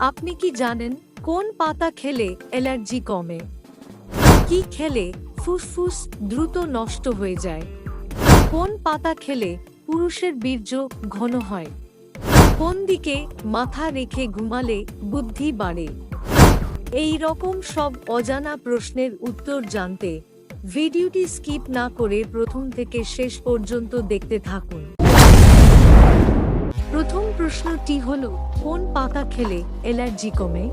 আপনি কি জানেন কোন পাতা খেলে অ্যালার্জি কমে? কি খেলে ফুসফুস দ্রুত নষ্ট হয়ে যায়? কোন পাতা খেলে পুরুষের বীর্য ঘন হয়? কোন দিকে মাথা রেখে ঘুমালে বুদ্ধি বাড়ে? এই রকম সব অজানা প্রশ্নের উত্তর জানতে ভিডিওটি স্কিপ না করে প্রথম থেকে শেষ পর্যন্ত দেখতে থাকুন। প্রথম প্রশ্নটি হল, কোন পাতা খেলে অ্যালার্জি কমে?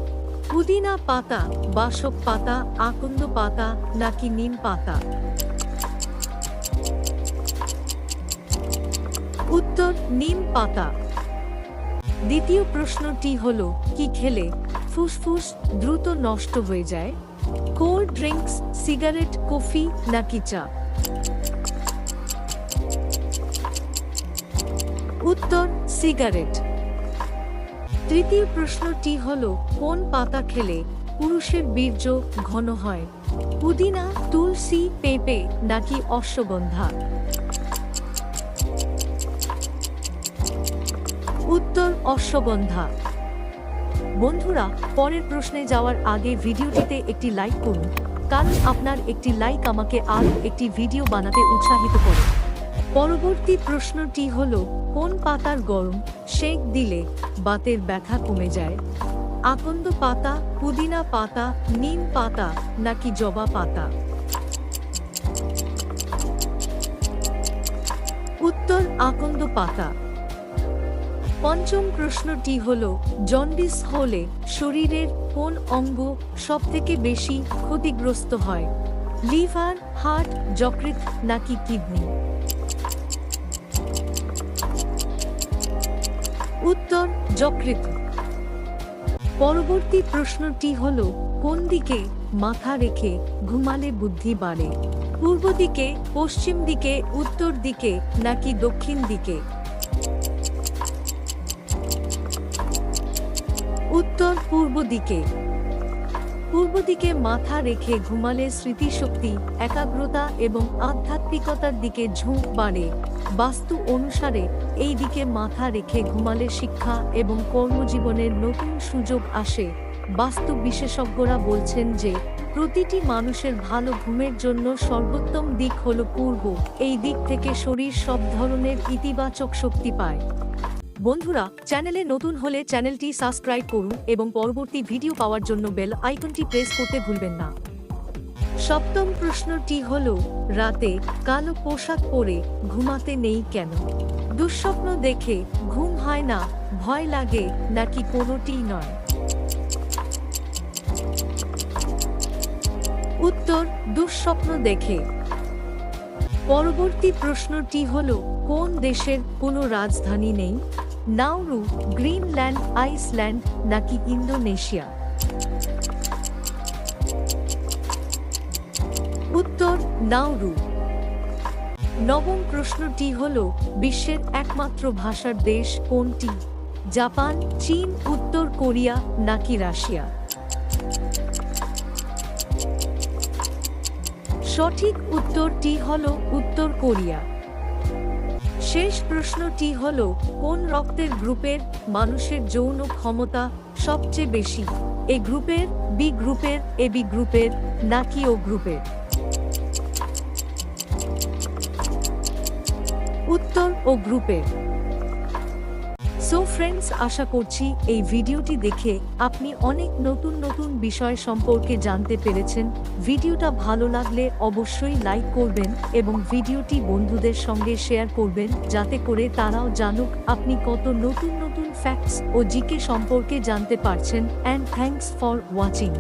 পুদিনা পাতা, বাসক পাতা, আকন্দ পাতা, নাকি নিম পাতা? উত্তর, নিম পাতা। দ্বিতীয় প্রশ্নটি হল, কি খেলে ফুসফুস দ্রুত নষ্ট হয়ে যায়? কোল্ড ড্রিঙ্কস, সিগারেট, কফি, নাকি চা? উত্তর, সিগারেট। তৃতীয় প্রশ্নটি হল, কোন পাতা খেলে পুরুষের বীর্য ঘন হয়? পুদিনা, তুলসী, পেঁপে নাকি অশ্বগন্ধা? উত্তর, অশ্বগন্ধা। বন্ধুরা, পরের প্রশ্নে যাওয়ার আগে ভিডিওটিতে একটি লাইক করুন। কারণ আপনার একটি লাইক আমাকে আরও একটি ভিডিও বানাতে উৎসাহিত করে। পরবর্তী প্রশ্নটি হল, কোন পাতার গরম শেক দিলে বাতের ব্যথা কমে যায়? আকন্দ পাতা, পুদিনা পাতা, নিম পাতা নাকি জবা পাতা? উত্তর, আকন্দ পাতা। পঞ্চম প্রশ্নটি হল, জন্ডিস হলে শরীরের কোন অঙ্গ সবথেকে বেশি ক্ষতিগ্রস্ত হয়? লিভার, হার্ট যকৃত নাকি কিডনি? উত্তর যকৃত। পরবর্তী প্রশ্নটি হল, কোন দিকে মাথা রেখে ঘুমালে বুদ্ধি বাড়ে? পূর্ব দিকে, পশ্চিম দিকে, উত্তর দিকে, নাকি দক্ষিণ দিকে? উত্তর পূর্ব দিকে। দিকে মাথা রেখে ঘুমালে স্মৃতিশক্তি, একাগ্রতা এবং আধ্যাত্মিকতার দিকে ঝোঁক বাড়ে। বাস্তু অনুসারে, এই দিকে মাথা রেখে ঘুমালে শিক্ষা এবং কর্মজীবনের নতুন সুযোগ আসে। বাস্তু বিশেষজ্ঞরা বলছেন যে, প্রতিটি মানুষের ভালো ঘুমের জন্য সর্বোত্তম দিক হল পূর্ব। এই দিক থেকে শরীর সব ধরনের ইতিবাচক শক্তি পায়। বন্ধুরা, চ্যানেলে নতুন হলে চ্যানেলটি সাবস্ক্রাইব করুন এবং পরবর্তী ভিডিও পাওয়ার জন্য বেল আইকনটি প্রেস করতে ভুলবেন না। সপ্তম প্রশ্নটি হল, রাতে কালো পোশাক পরে ঘুমাতে নেই কেন? দুঃস্বপ্ন দেখে ঘুম হয় না, ভয় লাগে নাকি কোনোটিই নয়? উত্তর, দুঃস্বপ্ন দেখে। পরবর্তী প্রশ্নটি হল, কোন দেশের কোনো রাজধানী নেই? নাউরু গ্রিনল্যান্ড, আইসল্যান্ড নাকি ইন্দোনেশিয়া? উত্তর নাউরু নবম প্রশ্নটি হল, বিশ্বের একমাত্র ভাষার দেশ কোনটি? জাপান, চীন, উত্তর কোরিয়া নাকি রাশিয়া? সঠিক উত্তরটি হল উত্তর কোরিয়া। শেষ প্রশ্নটি হল, কোন রক্তের গ্রুপের মানুষের যৌন ক্ষমতা সবচেয়ে বেশি? এ গ্রুপের, বি গ্রুপের, এ বি গ্রুপের, নাকি ও গ্রুপের? উত্তর, ও গ্রুপের। সো ফ্রেন্ডস আশা করছি এই ভিডিওটি দেখে আপনি অনেক নতুন নতুন বিষয় সম্পর্কে জানতে পেরেছেন। ভিডিওটা ভালো লাগলে অবশ্যই লাইক করবেন এবং ভিডিওটি বন্ধুদের সঙ্গে শেয়ার করবেন যাতে করে তারাও জানুক আপনি কত নতুন নতুন ফ্যাক্টস ও জিকে সম্পর্কে জানতে পারছেন। And thanks for watching